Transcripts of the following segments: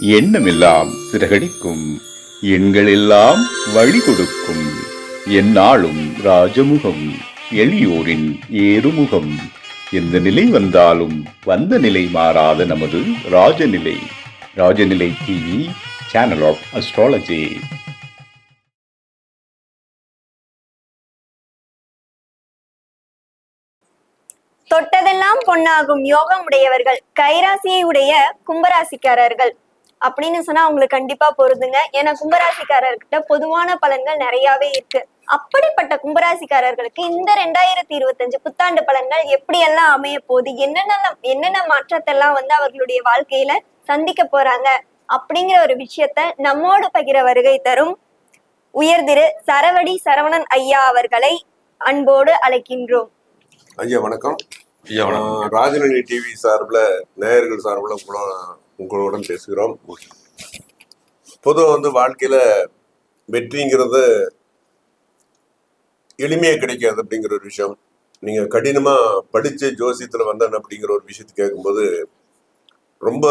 எண்ணமெல்லாம் சிறகடிக்கும். எண்களெல்லாம் வழி கொடுக்கும் எந்நாளும் ராஜமுகம் எளியோரின் ஏறுமுகம். எந்த நிலை வந்தாலும் வந்த நிலை மாறாத நமது Rajanilai. Rajanilai TV channel of astrology தொட்டதெல்லாம் பொன்னாகும் யோகம் உடையவர்கள் கைராசியை உடைய கும்பராசிக்காரர்கள். அப்படின்னு சொன்னா அவங்களுக்கு கண்டிப்பா பொருந்துங்க. ஏன்னா கும்பராசிக்காரர்கிட்ட பொதுவான பலன்கள் நிறையவே இருக்கு. அப்படிப்பட்ட கும்பராசிக்காரர்களுக்கு இந்த ரெண்டாயிரத்தி இருபத்தஞ்சு புத்தாண்டு பலன்கள் எப்படி எல்லாம் அமைய போகுது? என்னென்ன என்னென்ன மாற்றத்தெல்லாம் வந்து அவர்களுடைய வாழ்க்கையில சந்திக்க போறாங்க? அப்படிங்கிற ஒரு விஷயத்த நம்மோடு பகிர வருகை தரும் உயர்திரு சரவடி சரவணன் ஐயா அவர்களை அன்போடு அழைக்கின்றோம். ஐயா வணக்கம். ஐயா வணக்கம். ஆஹ் ராஜநலி டிவி சார்பில் நேயர்கள் சார்பில் உங்களுடன் பேசுகிறோம். பொதுவாக வந்து வாழ்க்கையில் வெற்றிங்கிறது எளிமையாக கிடைக்காது அப்படிங்கிற ஒரு விஷயம். நீங்கள் கடினமாக படித்து ஜோசியத்தில் வந்தேன் அப்படிங்கிற ஒரு விஷயத்தை கேட்கும்போது ரொம்ப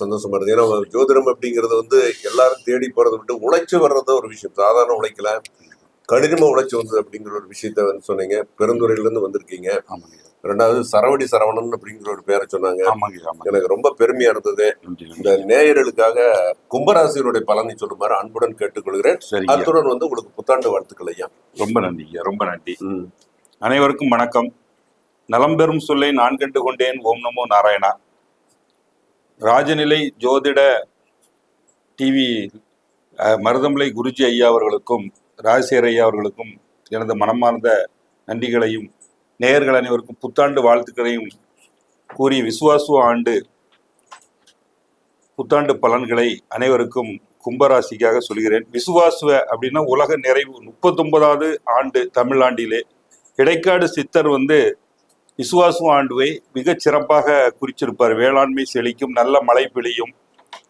சந்தோஷமா இருந்தது. ஏன்னா ஜோதிடம் அப்படிங்கிறது வந்து எல்லாரும் தேடி போறதை விட்டு உழைச்சு வர்றது ஒரு விஷயம். சாதாரண உழைக்கல. கடினமாக உழைச்சு வந்தது அப்படிங்கிற ஒரு விஷயத்த வந்து சொன்னீங்க. பெருந்துறையிலேருந்து வந்திருக்கீங்க. ஆமாங்க. ரெண்டாவது சரவடி சரவணன் அப்படிங்கிற ஒரு பேரை சொன்னாங்க. எனக்கு ரொம்ப பெருமையா இருந்தது. இந்த நேயர்களுக்காக கும்பராசியினுடைய பலனை சொல்லுமாறு அன்புடன் கேட்டுக்கொள்கிறேன். அத்துடன் வந்து உங்களுக்கு புத்தாண்டு வாழ்த்துக்கள் ஐயா. ரொம்ப நன்றி ரொம்ப நன்றி. அனைவருக்கும் வணக்கம். நலம் பெறும் சொல்லை நான் கண்டு கொண்டேன் ஓம் நமோ நாராயணா. ராஜநிலை ஜோதிட டிவி மருதமலை குருஜி ஐயா அவர்களுக்கும் ராஜசேகர் ஐயா அவர்களுக்கும் எனது மனமார்ந்த நன்றிகளையும் நேயர்கள் அனைவருக்கும் புத்தாண்டு வாழ்த்துக்களையும் கூறி விசுவாசு ஆண்டு புத்தாண்டு பலன்களை அனைவருக்கும் கும்பராசிக்காக சொல்கிறேன். விசுவாசுவ அப்படின்னா உலக நிறைவு. முப்பத்தொன்பதாவது ஆண்டு தமிழாண்டிலே இடைக்காடு சித்தர் வந்து விசுவாசு ஆண்டுவை மிகச் சிறப்பாக குறிச்சிருப்பார். வேளாண்மை செழிக்கும் நல்ல மழை பெழியும்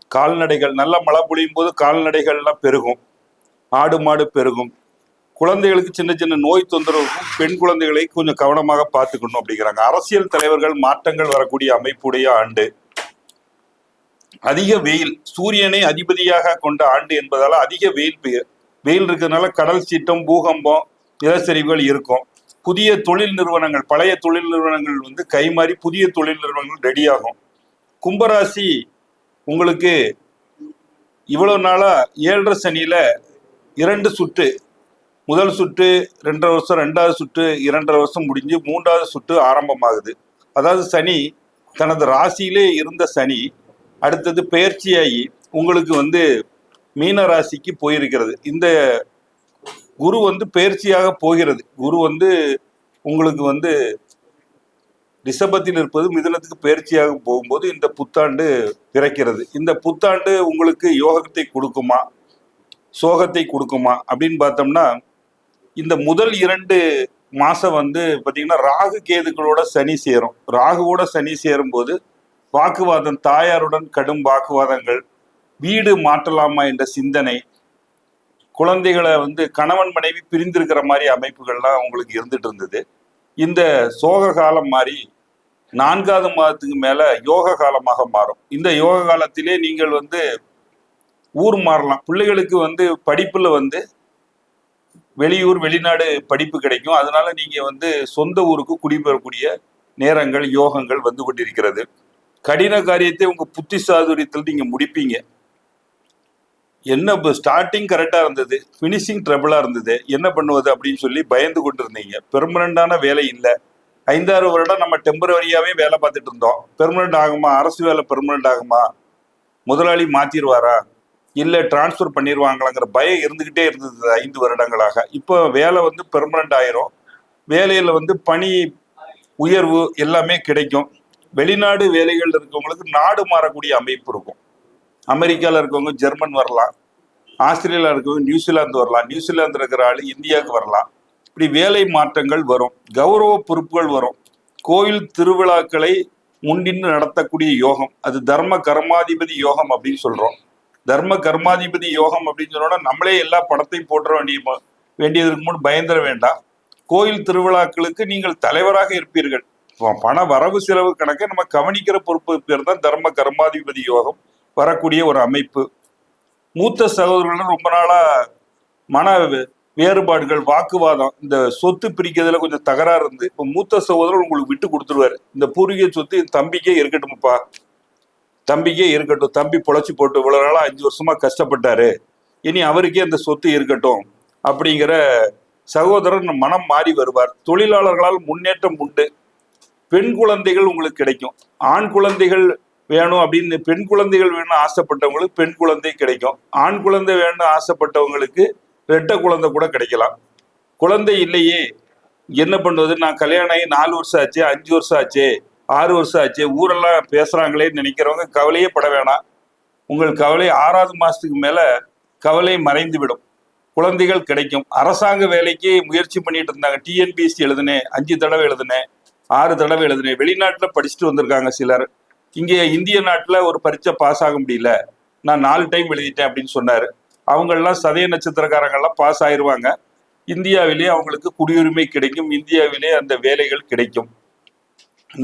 கால்நடைகள் நல்ல மழை பொழியும் போது கால்நடைகள்லாம் பெருகும். ஆடு மாடு பெருகும். குழந்தைகளுக்கு சின்ன சின்ன நோய் தொந்தரவுக்கும் பெண் குழந்தைகளை கொஞ்சம் கவனமாக பார்த்துக்கணும் அப்படிங்கிறாங்க. அரசியல் தலைவர்கள் மாற்றங்கள் வரக்கூடிய அமைப்புடைய ஆண்டு. அதிக வெயில் சூரியனை அதிபதியாக கொண்ட ஆண்டு என்பதால் அதிக வெயில் பெயர் வெயில் இருக்கிறதுனால கடல் சீற்றம் பூகம்பம் நிலச்சரிவுகள் இருக்கும். புதிய தொழில் நிறுவனங்கள் பழைய தொழில் நிறுவனங்கள் வந்து கைமாறி புதிய தொழில் நிறுவனங்கள் ரெடியாகும் கும்பராசி உங்களுக்கு இவ்வளவு நாளா ஏழரை சனியில இரண்டு சுற்று முதல் சுற்று ரெண்டரை வருஷம் ரெண்டாவது சுற்று இரண்டரை வருஷம் முடிஞ்சு மூன்றாவது சுற்று ஆரம்பமாகுது. அதாவது சனி தனது ராசியிலே இருந்த சனி அடுத்தது பயிற்சியாகி உங்களுக்கு வந்து மீன ராசிக்கு போயிருக்கிறது. இந்த குரு வந்து பயிற்சியாக போகிறது. குரு வந்து உங்களுக்கு வந்து ரிஷபத்தில் இருப்பது மிதனத்துக்கு பயிற்சியாக போகும்போது இந்த புத்தாண்டு பிறக்கிறது. இந்த புத்தாண்டு உங்களுக்கு யோகத்தை கொடுக்குமா? சோகத்தை கொடுக்குமா அப்படின்னு பார்த்தோம்னா இந்த முதல் இரண்டு மாசம் வந்து பாத்தீங்கன்னா ராகு கேதுக்களோட சனி சேரும். ராகுவோட சனி சேரும்போது வாக்குவாதம் தாயாருடன் கடும் வாக்குவாதங்கள் வீடு மாற்றலாமா என்ற சிந்தனை குழந்தைகளை வந்து கணவன் மனைவி பிரிந்திருக்கிற மாதிரி அமைப்புகள்லாம் உங்களுக்கு இருந்துட்டு இருந்தது. இந்த சோக காலம் மாறி நான்காவது மாதத்துக்கு மேல யோக காலமாக மாறும். இந்த யோக காலத்திலே நீங்கள் வந்து ஊர் மாறலாம். பிள்ளைகளுக்கு வந்து படிப்புல வந்து வெளியூர் வெளிநாடு படிப்பு கிடைக்கும். அதனால நீங்க வந்து சொந்த ஊருக்கு குடிபெறக்கூடிய நேரங்கள் யோகங்கள் வந்து கொண்டிருக்கிறது. கடின காரியத்தை உங்க புத்தி சாதுரியத்தில் நீங்க முடிப்பீங்க. என்ன ஸ்டார்டிங் கரெக்டா இருந்தது ஃபினிஷிங் ட்ரபிளாக இருந்தது என்ன பண்ணுவது அப்படின்னு சொல்லி பயந்து கொண்டு இருந்தீங்க பெர்மனண்டான வேலை இல்லை. ஐந்தாறு வருடம் நம்ம டெம்பரவரியாவே வேலை பார்த்துட்டு இருந்தோம். பெர்மனண்ட் ஆகுமா? அரசு வேலை பெர்மனண்ட் ஆகுமா? முதலாளி மாற்றிடுவாரா இல்லை டிரான்ஸ்ஃபர் பண்ணிடுவாங்களாங்கிற பயம் இருந்துக்கிட்டே இருந்தது ஐந்து வருடங்களாக. இப்போ வேலை வந்து பெர்மனண்ட் ஆயிரும். வேலையில் வந்து பணி உயர்வு எல்லாமே கிடைக்கும். வெளிநாடு வேலைகள் இருக்கவங்களுக்கு நாடு மாறக்கூடிய அமைப்பு இருக்கும். அமெரிக்காவில் இருக்கவங்க ஜெர்மன் வரலாம். ஆஸ்திரேலியாவில் இருக்கவங்க நியூசிலாந்து வரலாம். நியூசிலாந்து இருக்கிற ஆளு இந்தியாவுக்கு வரலாம். இப்படி வேலை மாற்றங்கள் வரும். கௌரவ பொறுப்புகள் வரும். கோயில் திருவிழாக்களை முன்னின்று நடத்தக்கூடிய யோகம். அது தர்ம கர்மாதிபதி யோகம் அப்படின்னு சொல்கிறோம் தர்ம கர்மாதிபதி யோகம் அப்படின்னு சொன்னோட நம்மளே எல்லா படத்தையும் போட்டுற வேண்டிய ம- வேண்டியதற்கு முன் பயந்துட வேண்டாம். கோயில் திருவிழாக்களுக்கு நீங்கள் தலைவராக இருப்பீர்கள். பண வரவு செலவு கணக்கை நம்ம கவனிக்கிற பொறுப்பு பேர் தான் தர்ம கர்மாதிபதி யோகம். வரக்கூடிய ஒரு அமைப்பு. மூத்த சகோதரர்கள் ரொம்ப நாளா மன வே- வேறுபாடுகள் வாக்குவாதம் இந்த சொத்து பிரிக்கிறதுல கொஞ்சம் தகராறு இருந்து இப்போ மூத்த சகோதரர் உங்களுக்கு விட்டு கொடுத்துருவாரு. இந்த பூர்வீக சொத்து என் தம்பிக்கே இருக்கட்டும்ப்பா. தம்பிக்கே இருக்கட்டும் தம்பி பொழைச்சி போட்டு இவ்வளோ நாளாக அஞ்சு வருஷமாக கஷ்டப்பட்டாரு. இனி அவருக்கே அந்த சொத்து இருக்கட்டும் அப்படிங்கிற சகோதரன் மனம் மாறி வருவார். தொழிலாளர்களால் முன்னேற்றம் உண்டு. பெண் குழந்தைகள் உங்களுக்கு கிடைக்கும். ஆண் குழந்தைகள் வேணும் அப்படின்னு பெண் குழந்தைகள் வேணும் ஆசைப்பட்டவங்களுக்கு பெண் குழந்தை கிடைக்கும். ஆண் குழந்தை வேணும் ஆசைப்பட்டவங்களுக்கு ரெட்டை குழந்தை கூட கிடைக்கலாம். குழந்தை இல்லையே என்ன பண்ணுவது? நான் கல்யாணம் ஆகி நாலு வருஷம் ஆச்சு அஞ்சு வருஷம் ஆச்சு. ஆறு வருஷம் ஆச்சு. ஊரெல்லாம் பேசுறாங்களேன்னு நினைக்கிறவங்க கவலையே பட வேணாம். உங்கள் கவலை ஆறாவது மாசத்துக்கு மேல கவலை மறைந்து விடும் குழந்தைகள் கிடைக்கும். அரசாங்க வேலைக்கு முயற்சி பண்ணிட்டு இருந்தாங்க. டிஎன்பிஎஸ்சி எழுதுனேன். அஞ்சு தடவை எழுதுனேன். ஆறு தடவை எழுதுனேன். வெளிநாட்டில் படிச்சுட்டு வந்திருக்காங்க சிலர். இங்கே இந்திய நாட்டில் ஒரு பரீட்சை பாஸ் ஆக முடியல. நான் நாலு டைம் எழுதிட்டேன் அப்படின்னு சொன்னார். அவங்கெல்லாம் சதய நட்சத்திரக்காரங்கள்லாம் பாஸ் ஆயிடுவாங்க இந்தியாவிலே அவங்களுக்கு குடியுரிமை கிடைக்கும். இந்தியாவிலே அந்த வேலைகள் கிடைக்கும்.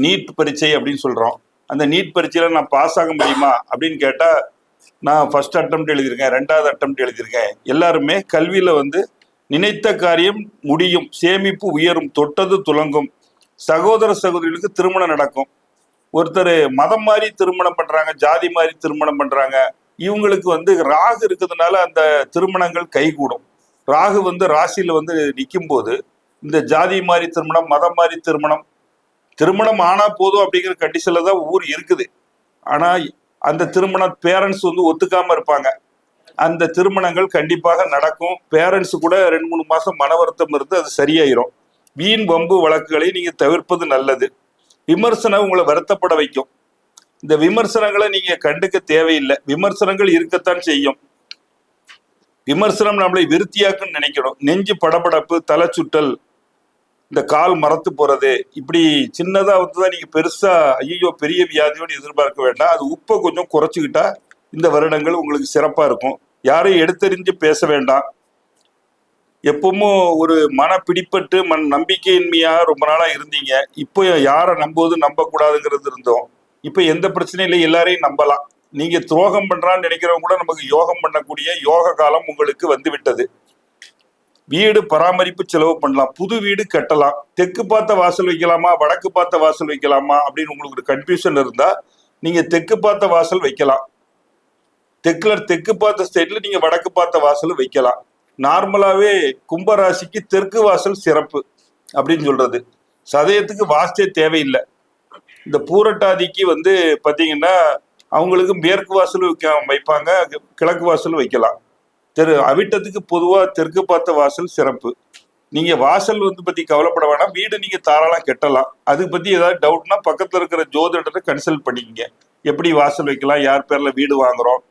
நீட் பரீட்சை அப்படின்னு சொல்றோம். அந்த நீட் பரீட்சையில நான் பாஸ் ஆக முடியுமா அப்படின்னு கேட்டா நான் ஃபர்ஸ்ட் அட்டம் எழுதியிருக்கேன் ரெண்டாவது அட்டம் எழுதியிருக்கேன். எல்லாருமே கல்வியில வந்து நினைத்த காரியம் முடியும் சேமிப்பு உயரும் தொட்டது துலங்கும். சகோதர சகோதரிகளுக்கு திருமணம் நடக்கும். ஒருத்தர் மதம் மாதிரி திருமணம் பண்றாங்க ஜாதி மாதிரி திருமணம் பண்றாங்க. இவங்களுக்கு வந்து ராகு இருக்கிறதுனால அந்த திருமணங்கள் கைகூடும். ராகு வந்து ராசியில் வந்து நிற்கும் போது இந்த ஜாதி மாதிரி திருமணம் மதம் மாதிரி திருமணம் திருமணம் ஆனா போதும் அப்படிங்கிற கண்டிஷன்ல தான் ஊர் இருக்குது. ஆனா அந்த திருமண பேரண்ட்ஸ் வந்து ஒத்துக்காம இருப்பாங்க. அந்த திருமணங்கள் கண்டிப்பாக நடக்கும். பேரண்ட்ஸ் கூட ரெண்டு மூணு மாசம் மன வருத்தம் இருந்து அது சரியாயிரும். வீண் வம்பு வழக்குகளை நீங்க தவிர்ப்பது நல்லது. விமர்சனம் உங்களை வருத்தப்பட வைக்கும். இந்த விமர்சனங்களை நீங்க கண்டுக்க தேவையில்லை. விமர்சனங்கள் இருக்கத்தான் செய்யும். விமர்சனம் நம்மளை விருத்தியாக்குன்னு நினைக்கணும். நெஞ்சு படபடப்பு தலை சுட்டல் இந்த கால் மரத்து போறது இப்படி சின்னதா வந்துதான் நீங்க பெருசா ஐயோ பெரிய வியாதியோடு எதிர்பார்க்க வேண்டாம். அது உப்பை கொஞ்சம் குறைச்சிக்கிட்டா இந்த வருடங்கள் உங்களுக்கு சிறப்பா இருக்கும். யாரையும் எடுத்தறிஞ்சு பேச வேண்டாம். எப்பவும் ஒரு மன பிடிப்பட்டு மன நம்பிக்கையின்மையா ரொம்ப நாளா இருந்தீங்க. இப்போ யாரை நம்புவது நம்ப கூடாதுங்கிறது இருந்தோம். இப்போ எந்த பிரச்சனையும் இல்லை எல்லாரையும் நம்பலாம். நீங்க துரோகம் பண்றான்னு நினைக்கிறவங்க கூட நமக்கு யோகம் பண்ணக்கூடிய யோக காலம் உங்களுக்கு வந்து விட்டது. வீடு பராமரிப்பு செலவு பண்ணலாம். புது வீடு கட்டலாம். தெற்கு பார்த்த வாசல் வைக்கலாமா? வடக்கு பார்த்த வாசல் வைக்கலாமா? அப்படின்னு உங்களுக்கு ஒரு கன்ஃபியூஷன் இருந்தா நீங்க தெற்கு பார்த்த வாசல் வைக்கலாம். தெற்குல தெற்கு பார்த்த ஸ்டேட்ல நீங்க வடக்கு பார்த்த வாசல் வைக்கலாம். நார்மலாவே கும்பராசிக்கு தெற்கு வாசல் சிறப்பு அப்படின்னு சொல்றது. சதயத்துக்கு வாஸ்தே தேவையில்லை. இந்த பூரட்டாதிக்கு வந்து பாத்தீங்கன்னா அவங்களுக்கு மேற்கு வாசல் வைக்க வைப்பாங்க கிழக்கு வாசல் வைக்கலாம். தெரு அவிட்டத்துக்கு பொதுவா தெற்கு பார்த்த வாசல் சிறப்பு. நீங்க வாசல் வந்து பத்தி கவலைப்பட வேணாம். வீடு நீங்க தாராளம் கட்டலாம். அது பத்தி ஏதாவது டவுட்னா பக்கத்துல இருக்கிற ஜோதிடத்தை கன்சல்ட் பண்ணிக்கங்க. எப்படி வாசல் வைக்கலாம்? யார் பேர்ல வீடு வாங்குறோம்?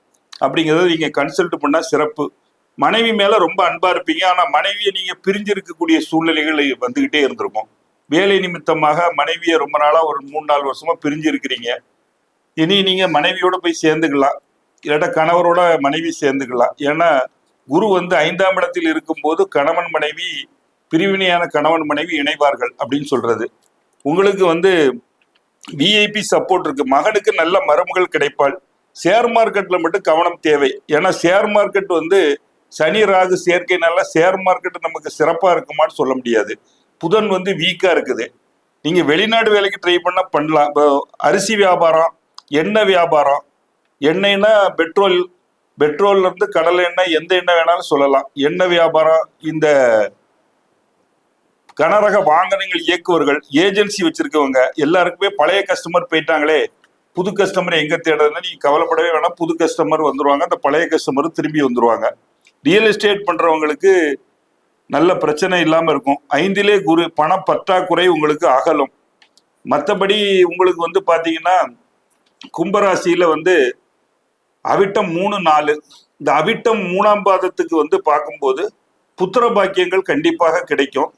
அப்படிங்கறத நீங்க கன்சல்ட் பண்ணா சிறப்பு. மனைவி மேல ரொம்ப அன்பா இருப்பீங்க. ஆனா மனைவியை நீங்க பிரிஞ்சிருக்கக்கூடிய சூழ்நிலைகள் வந்துகிட்டே இருந்திருக்கும். வேலை நிமித்தமாக மனைவியை ரொம்ப நாளா ஒரு மூணு நாலு வருஷமா பிரிஞ்சிருக்கிறீங்க. இனி நீங்க மனைவியோட போய் சேர்ந்துக்கலாம். இல்லாட்டா கணவரோட மனைவி சேர்ந்துக்கலாம். ஏன்னா குரு வந்து ஐந்தாம் இடத்தில் இருக்கும்போது கணவன் மனைவி பிரிவினையான கணவன் மனைவி இணைவார்கள் அப்படின்னு சொல்றது. உங்களுக்கு வந்து விஐபி சப்போர்ட் இருக்கு. மகனுக்கு நல்ல மருமகள் கிடைப்பாள். ஷேர் மார்க்கெட்ல மட்டும் கவனம் தேவை. ஏன்னா ஷேர் மார்க்கெட் வந்து சனி ராகு சேர்க்கைனால ஷேர் மார்க்கெட் நமக்கு சிறப்பா இருக்குமான்னு சொல்ல முடியாது. புதன் வந்து வீக்கா இருக்குது. நீங்க வெளிநாடு வேலைக்கு ட்ரை பண்ணா பண்ணலாம். இப்போ அரிசி வியாபாரம் எண்ணெய் வியாபாரம் எண்ணெய்னா பெட்ரோல் பெட்ரோல்ல இருந்து கடலை எண்ணெய் எந்த எண்ணெய் வேணாலும் சொல்லலாம். எண்ணெய் வியாபாரம் இந்த கனரக வாகனங்கள் இயக்குவர்கள் ஏஜென்சி வச்சிருக்கவங்க எல்லாருக்குமே பழைய கஸ்டமர் போயிட்டாங்களே புது கஸ்டமர் எங்க தேடுறதுன்னு நீங்க கவலைப்படவே வேணாம். புது கஸ்டமர் வந்துருவாங்க. அந்த பழைய கஸ்டமர் திரும்பி வந்துருவாங்க. ரியல் எஸ்டேட் பண்றவங்களுக்கு நல்ல பிரச்சனை இல்லாம இருக்கும். ஐந்திலே குரு பண பற்றாக்குறை உங்களுக்கு அகலும். மற்றபடி உங்களுக்கு வந்து பாத்தீங்கன்னா கும்பராசியில வந்து அவிட்டம் மூணு நாலு. இந்த அவிட்டம் மூணாம் பாதத்துக்கு வந்து பார்க்கும்போது புத்திர பாக்கியங்கள் கண்டிப்பாக கிடைக்கும்.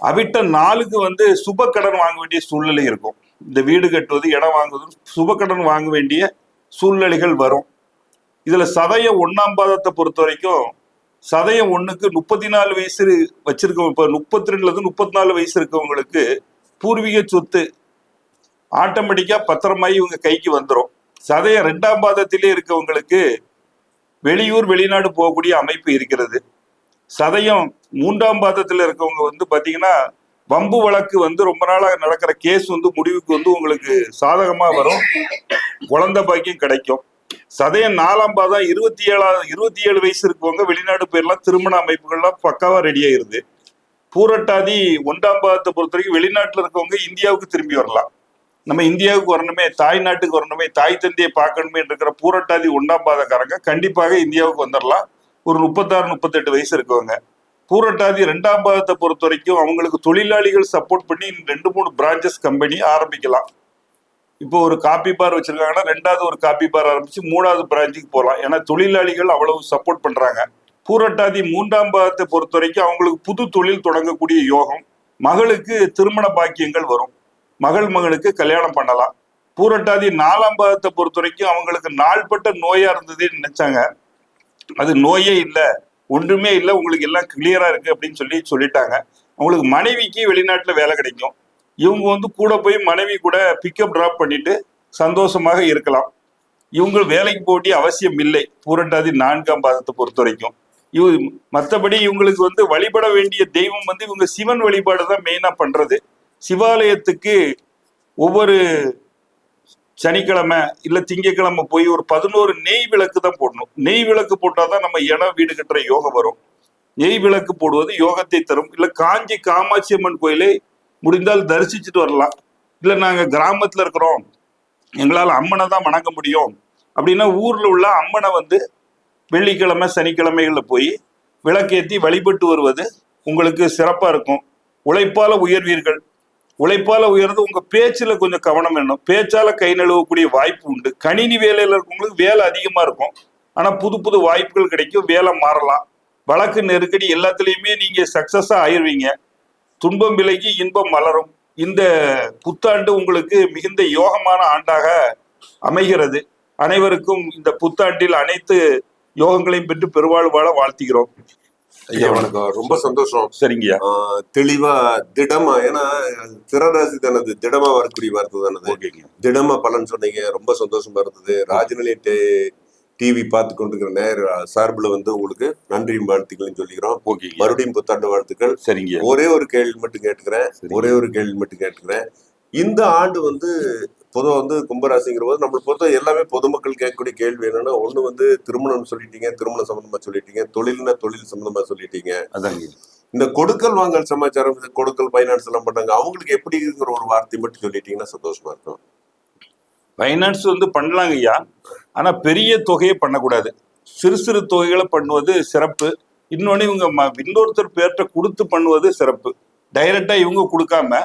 அவிட்டம் நாலுக்கு வந்து சுப கடன் வாங்க வேண்டிய சூழ்நிலை இருக்கும். இந்த வீடு கட்டுவது இடம் வாங்குவது சுப கடன் வாங்க வேண்டிய சூழ்நிலைகள் வரும். இதுல சதய ஒன்னாம் பாதத்தை பொறுத்த வரைக்கும் சதய ஒண்ணுக்கு முப்பத்தி நாலு வயசு வச்சிருக்கவங்க இப்போ முப்பத்தி ரெண்டுல இருந்து முப்பத்தி நாலு வயசு இருக்கவங்களுக்கு பூர்வீக சொத்து ஆட்டோமேட்டிக்கா பத்திரமாயி இவங்க கைக்கு வந்துடும் சதயம் ரெண்டாம் பாதத்திலே இருக்கவங்களுக்கு வெளியூர் வெளிநாடு போகக்கூடிய அமைப்பு இருக்கிறது. சதயம் மூன்றாம் பாதத்தில் இருக்கவங்க வந்து பாத்தீங்கன்னா வம்பு வழக்கு வந்து ரொம்ப நாளாக நடக்கிற கேஸ் வந்து முடிவுக்கு வந்து உங்களுக்கு சாதகமா வரும். குழந்தை பாக்கியம் கிடைக்கும். சதயம் நாலாம் பாதம் இருபத்தி ஏழாவது இருபத்தி ஏழு வயசு இருக்கவங்க வெளிநாடு போயிடலாம் திருமண அமைப்புகள்லாம் பக்காவா ரெடி ஆயிருது. பூரட்டாதி ஒன்றாம் பாதத்தை பொறுத்த வரைக்கும் வெளிநாட்டில் இருக்கவங்க இந்தியாவுக்கு திரும்பி வரலாம். நம்ம இந்தியாவுக்கு வரணுமே தாய் நாட்டுக்கு வரணுமே தாய் தந்தையை பார்க்கணுமே இருக்கிற பூரட்டாதி ஒன்றாம் பாதக்காரங்க கண்டிப்பாக இந்தியாவுக்கு வந்துடலாம் ஒரு முப்பத்தாறு முப்பத்தெட்டு வயசு இருக்கவங்க. பூரட்டாதி ரெண்டாம் பாதத்தை பொறுத்த வரைக்கும் அவங்களுக்கு தொழிலாளிகள் சப்போர்ட் பண்ணி ரெண்டு மூணு பிரான்ச்சஸ் கம்பெனி ஆரம்பிக்கலாம். இப்போ ஒரு காப்பி பார் வச்சிருக்காங்கன்னா ரெண்டாவது ஒரு காப்பி பார் ஆரம்பிச்சு மூணாவது பிரான்ச்சுக்கு போகலாம். ஏன்னா தொழிலாளிகள் அவ்வளவு சப்போர்ட் பண்றாங்க. பூரட்டாதி மூன்றாம் பாதத்தை பொறுத்த வரைக்கும் அவங்களுக்கு புது தொழில் தொடங்கக்கூடிய யோகம் மகளுக்கு திருமண பாக்கியங்கள் வரும். மகள் மகனுக்கு கல்யாணம் பண்ணலாம். பூரட்டாதி நாலாம் பாதத்தை பொறுத்த வரைக்கும் அவங்களுக்கு நாள்பட்ட நோயா இருந்ததுன்னு நினைச்சாங்க. அது நோயே இல்லை. ஒன்றுமே இல்லை. உங்களுக்கு எல்லாம் கிளியரா இருக்கு அப்படின்னு சொல்லி சொல்லிட்டாங்க. அவங்களுக்கு மனைவிக்கு வெளிநாட்டுல வேலை கிடைக்கும். இவங்க வந்து கூட போய் மனைவி கூட பிக்கப் டிராப் பண்ணிட்டு சந்தோஷமாக இருக்கலாம். இவங்க வேலைக்கு போட்டி அவசியம் இல்லை. பூரட்டாதி நான்காம் பாதத்தை பொறுத்த வரைக்கும். இவ மற்றபடி இவங்களுக்கு வந்து வழிபட வேண்டிய தெய்வம் வந்து இவங்க சிவன் வழிபாடு தான் மெயினா பண்றது. சிவாலயத்துக்கு ஒவ்வொரு சனிக்கிழமை இல்ல திங்கக்கிழமை போய் ஒரு பதினோரு நெய் விளக்கு தான் போடணும். நெய் விளக்கு போட்டாதான் நம்ம இடம் வீடு கட்டுற யோகம் வரும். நெய் விளக்கு போடுவது யோகத்தை தரும். இல்ல காஞ்சி காமாட்சி அம்மன் கோயிலை முடிந்தால் தரிசிச்சுட்டு வரலாம். இல்ல நாங்க கிராமத்துல இருக்கிறோம். எங்களால அம்மனை தான் வணங்க முடியும். அப்படின்னா ஊர்ல உள்ள அம்மனை வந்து வெள்ளிக்கிழமை சனிக்கிழமைகள்ல போய் விளக்கேத்தி வழிபட்டு வருவது உங்களுக்கு சிறப்பா இருக்கும். உழைப்பால உயர்வீர்கள். உழைப்பால உயர்ந்து உங்க பேச்சுல கொஞ்சம் கவனம் வேணும். பேச்சால கை நழுவக்கூடிய வாய்ப்பு உண்டு. கணினி வேலையில இருக்கவங்களுக்கு வேலை அதிகமா இருக்கும். ஆனா புது புது வாய்ப்புகள் கிடைக்கும். வேலை மாறலாம். வழக்கு நெருக்கடி எல்லாத்துலேயுமே நீங்க சக்சஸா ஆயிடுவீங்க துன்பம் விலகி இன்பம் மலரும். இந்த புத்தாண்டு உங்களுக்கு மிகுந்த யோகமான ஆண்டாக அமைகிறது. அனைவருக்கும் இந்த புத்தாண்டில் அனைத்து யோகங்களையும் பெற்று பெருவாழ்வாழ வாழ்த்துகிறோம். ஐயா வணக்கம். ரொம்ப சந்தோஷம். சரிங்கய்யா. தெளிவா திடமா ஏன்னா திறராசி தானது. திடமா வரக்கூடிய வார்த்தை தானது. திடமா பலன் சொன்னீங்க. ரொம்ப சந்தோஷமா இருந்தது. ராஜநிலை டிவி பார்த்து கொண்டிருக்கிற நேர் சார்பில் வந்து உங்களுக்கு நன்றியும் வாழ்த்துக்கள்னு சொல்லிக்கிறோம். ஓகேங்க. மறுபடியும் புத்தாண்டு வாழ்த்துக்கள். சரிங்க ஒரே ஒரு கேள்வி மட்டும் கேட்டுக்கிறேன். ஒரே ஒரு கேள்வி மட்டும் கேட்டுக்கிறேன். இந்த ஆண்டு வந்து பொதுவாக வந்து கும்பராசிங்கிற போது நம்மளை பொறுத்த எல்லாமே பொதுமக்கள் கேட்கக்கூடிய கேள்வி என்னன்னா ஒண்ணு வந்து திருமணம் சொல்லிட்டீங்க திருமணம் சம்பந்தமா சொல்லிட்டீங்க தொழில்னா தொழில் சம்பந்தமா சொல்லிட்டீங்க. அதாங்க. இந்த கொடுக்கல் வாங்கல் சமாச்சாரம் இந்த கொடுக்கல் ஃபைனான்ஸ் எல்லாம் பண்ணாங்க அவங்களுக்கு எப்படிங்கிற ஒரு வார்த்தை மட்டும் சொல்லிட்டீங்கன்னா சந்தோஷமா இருக்கும். ஃபைனான்ஸ் வந்து பண்ணலாங்க ஐயா. ஆனா பெரிய தொகையை பண்ணக்கூடாது. சிறு சிறு தொகைகளை பண்ணுவது சிறப்பு. இன்னொன்னு இவங்க இன்னொருத்தர் பேர்ட்ட கொடுத்து பண்ணுவது சிறப்பு. டைரக்டா இவங்க கொடுக்காம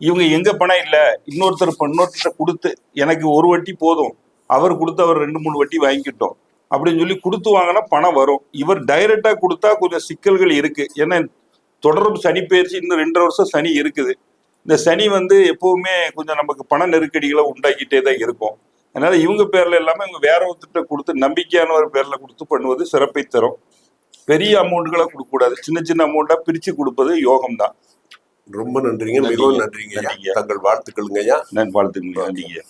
இவங்க எங்க பணம் இல்லை? இன்னொருத்தர் இன்னொருத்தர் கொடுத்து எனக்கு ஒரு வட்டி போதும். அவர் கொடுத்து அவர் ரெண்டு மூணு வட்டி வாங்கிக்கிட்டோம் அப்படின்னு சொல்லி கொடுத்து வாங்கினா பணம் வரும். இவர் டைரக்டா கொடுத்தா கொஞ்சம் சிக்கல்கள் இருக்கு. ஏன்னா தொடரும் சனி பயிற்சி இன்னும் ரெண்டரை வருஷம் சனி இருக்குது. இந்த சனி வந்து எப்பவுமே கொஞ்சம் நமக்கு பண நெருக்கடிகளை உண்டாக்கிட்டே தான் இருக்கும். அதனால இவங்க பேர்ல இல்லாம இவங்க வேற ஒருத்தர்கிட்ட கொடுத்து நம்பிக்கையான ஒரு பேர்ல கொடுத்து பண்ணுவது சிறப்பை தரும். பெரிய அமௌண்ட்களை கொடுக்க கூடாது சின்ன சின்ன அமௌண்ட்டாக பிரிச்சு கொடுப்பது யோகம் தான் ரொம்ப நன்றிங்க. மிகவும் நன்றிங்க. தங்கள் வாழ்த்துக்களுங்க ஐயா நான் வாழ்த்துங்க நன்றிங்க